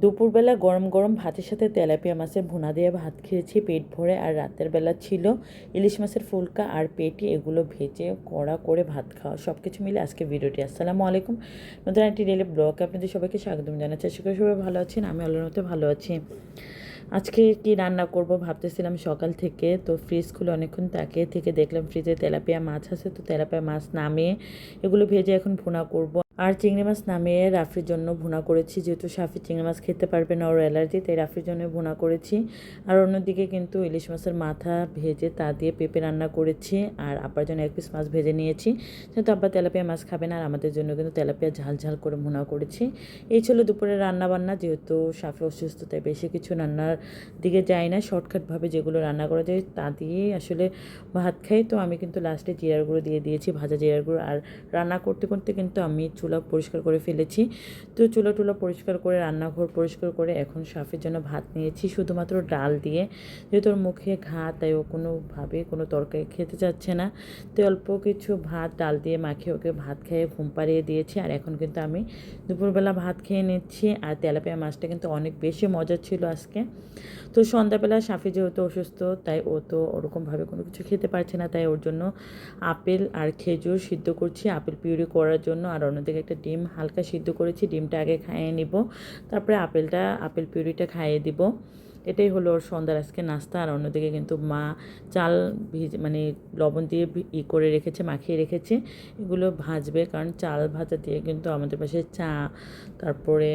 দুপুরবেলা গরম গরম ভাতের সাথে তেলাপিয়া মাছের ভুনা দিয়ে ভাত খেয়েছি, পেট ভরে। আর রাতের বেলা ছিল ইলিশ মাছের ফুলকা আর পেটি, এগুলো ভেজে কড়া করে ভাত খাওয়া সব কিছু মিলে আজকে ভিডিওটি। আসসালামু আলাইকুম। নতুন একটি ডেলি ব্লগ আপনাদের সবাইকে স্বাগতম জানাচ্ছি। আশা করি সবাই ভালো আছেন, আমি আল্লাহর মতো ভালো আছি। আজকে কি রান্না করব ভাবতেছিলাম সকাল থেকে, তো ফ্রিজ খুলে অনেকক্ষণ তাকিয়ে থেকে দেখলাম ফ্রিজে তেলাপিয়া মাছ আছে, তো তেলাপিয়া মাছ নামিয়ে এগুলো ভেজে এখন ভুনা করব। আর চিংড়ি মাছ নামিয়ে রাফির জন্য ভুনা করেছি, যেহেতু সাফি চিংড়ি মাছ খেতে পারবে না, ওর অ্যালার্জি, তাই রাফির জন্য ভুনা করেছি। আর অন্যদিকে কিন্তু ইলিশ মাছের মাথা ভেজে তা দিয়ে পেঁপে রান্না করেছি, আর আব্বার জন্য এক পিস মাছ ভেজে নিয়েছি। যেহেতু আব্বা তেলাপিয়া মাছ খাবে না, আর আমাদের জন্য কিন্তু তেলাপিয়া ঝাল ঝাল করে ভুনা করেছি। এই ছিল দুপুরে রান্না বান্না যেহেতু সাফি অসুস্থ, তাই বেশি কিছু রান্নার দিকে যায় না। শর্টকাটভাবে যেগুলো রান্না করা যায়, তা দিয়েই আসলে ভাত খাই। তো আমি কিন্তু লাস্টে জিরার গুঁড়ো দিয়ে দিয়েছি, ভাজা জিরার গুঁড়ো। আর রান্না করতে করতে কিন্তু আমি চুলা পরিষ্কার করে ফেলেছি। তো চুলা টুলা পরিষ্কার করে, রান্নাঘর পরিষ্কার করে এখন সাফের জন্য ভাত নিয়েছি, শুধুমাত্র ডাল দিয়ে। যেহেতু ওর মুখে ঘা, তাই ও কোনোভাবে কোনো তরকারি খেতে চাচ্ছে না। তো অল্প কিছু ভাত, ডাল দিয়ে মাখিয়ে ওকে ভাত খেয়ে ঘুম পাড়িয়ে দিয়েছি। আর এখন কিন্তু আমি দুপুরবেলা ভাত খেয়ে নিচ্ছি। আর তেলাপিয়া মাছটা কিন্তু অনেক বেশি মজার ছিল আজকে। তো সন্ধ্যাবেলা সাফি যেহেতু অসুস্থ, তাই ও তো ওরকমভাবে কোনো কিছু খেতে পারছে না। তাই ওর জন্য আপেল আর খেজুর সিদ্ধ করছি, আপেল পিউরি করার জন্য। আর অন্যদিকে একটা ডিম হালকা সিদ্ধ করেছি, ডিমটা আগে খাইয়ে নিব। তারপরে আপেলটা, আপেল পিউরিটা খাইয়ে দিব। এটাই হলো ওর সন্ধ্যার আজকে নাস্তা। আর অন্যদিকে কিন্তু মা চাল ভিজ মানে লবণ দিয়ে ই করে রেখেছে, মাখিয়ে রেখেছে। এগুলো ভাজবে কারণ চাল ভাজা দিয়ে কিন্তু আমাদের পাশে চা, তারপরে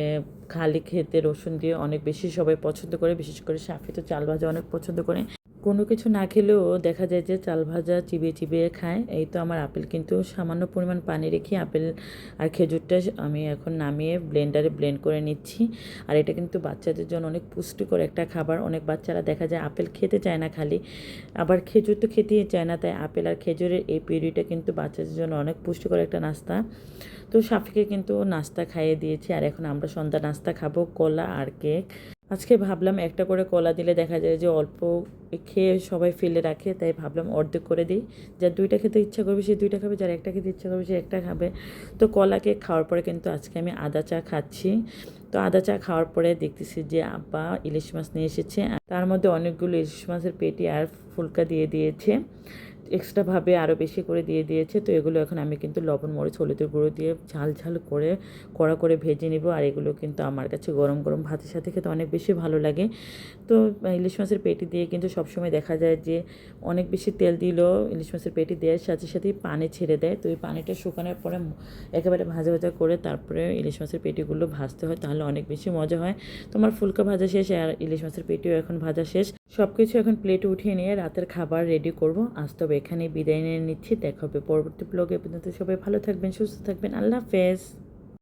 খালি খেতে রসুন দিয়ে অনেক বেশি সবাই পছন্দ করে। বিশেষ করে সাফি তো চাল ভাজা অনেক পছন্দ করে। কোনো কিছু না খেলেও দেখা যায় যে চাল ভাজা চিবিয়ে চিবিয়ে খায়। এই তো আমার আপেল কিন্তু সামান্য পরিমাণ পানি রেখে আপেল আর খেজুরটা আমি এখন নামিয়ে ব্লেন্ডারে ব্লেন্ড করে নিচ্ছি। আর এটা কিন্তু বাচ্চাদের জন্য অনেক পুষ্টিকর একটা খাবার। অনেক বাচ্চারা দেখা যায় আপেল খেতে চায় না খালি। আবার খেজুর তো খেতেই চায় না, তাই আপেল আর খেজুরের এই পিউরিটা কিন্তু বাচ্চাদের জন্য অনেক পুষ্টিকর একটা নাস্তা। তো সাফিকে কিন্তু নাস্তা খাইয়ে দিয়েছি। আর এখন আমরা সন্ধ্যা নাস্তা খাব, কলা আর কেক। আজকে ভাবলাম একটা করে কলা দিলে দেখা যায় যে অল্প খেয়ে সবাই ফেলে রাখে, তাই ভাবলাম অর্ধেক করে দিই। যার দুইটা খেতে ইচ্ছা করবে সে দুইটা খাবে, যার একটা খেতে ইচ্ছা করবে সে একটা খাবে। তো কলা কেক খাওয়ার পরে কিন্তু আজকে আমি আদা চা খাচ্ছি। তো আদা চা খাওয়ার পরে দেখতেছি যে আব্বা ইলিশ মাছ নিয়ে এসেছে। তার মধ্যে অনেকগুলো ইলিশ মাছের পেটি আর ফুলকা দিয়ে দিয়েছে। এক্সট্রাভাবে আরও বেশি করে দিয়ে দিয়েছে। তো এগুলো এখন আমি কিন্তু লবণ, মরিচ, হলুদের গুঁড়ো দিয়ে ঝাল ঝাল করে, কড়া করে ভেজে নিব। আর এগুলো কিন্তু আমার কাছে গরম গরম ভাতের সাথে খেতে অনেক বেশি ভালো লাগে। তো ইলিশ মাছের পেটি দিয়ে কিন্তু সবসময় দেখা যায় যে অনেক বেশি তেল দিলেও ইলিশ মাছের পেটি দেওয়ার সাথে সাথেই পানি ছেড়ে দেয়। তো এই পানিটা শুকানোর পরে একেবারে ভাজা ভাজা করে তারপরে ইলিশ মাছের পেটিগুলো ভাজতে হয়, তাহলে অনেক বেশি মজা হয়। তোমার ফুলকা ভাজা শেষ, আর ইলিশ মাছের পেটিও এখন ভাজা শেষ। সব কিছু এখন প্লেটে উঠিয়ে নিয়ে রাতের খাবার রেডি করব। আজ তবে এখানে বিদায় নিয়ে নিচ্ছি। দেখা হবে পরবর্তী ব্লগে পর্যন্ত সবাই ভালো থাকবেন, সুস্থ থাকবেন। আল্লাহ হাফেজ।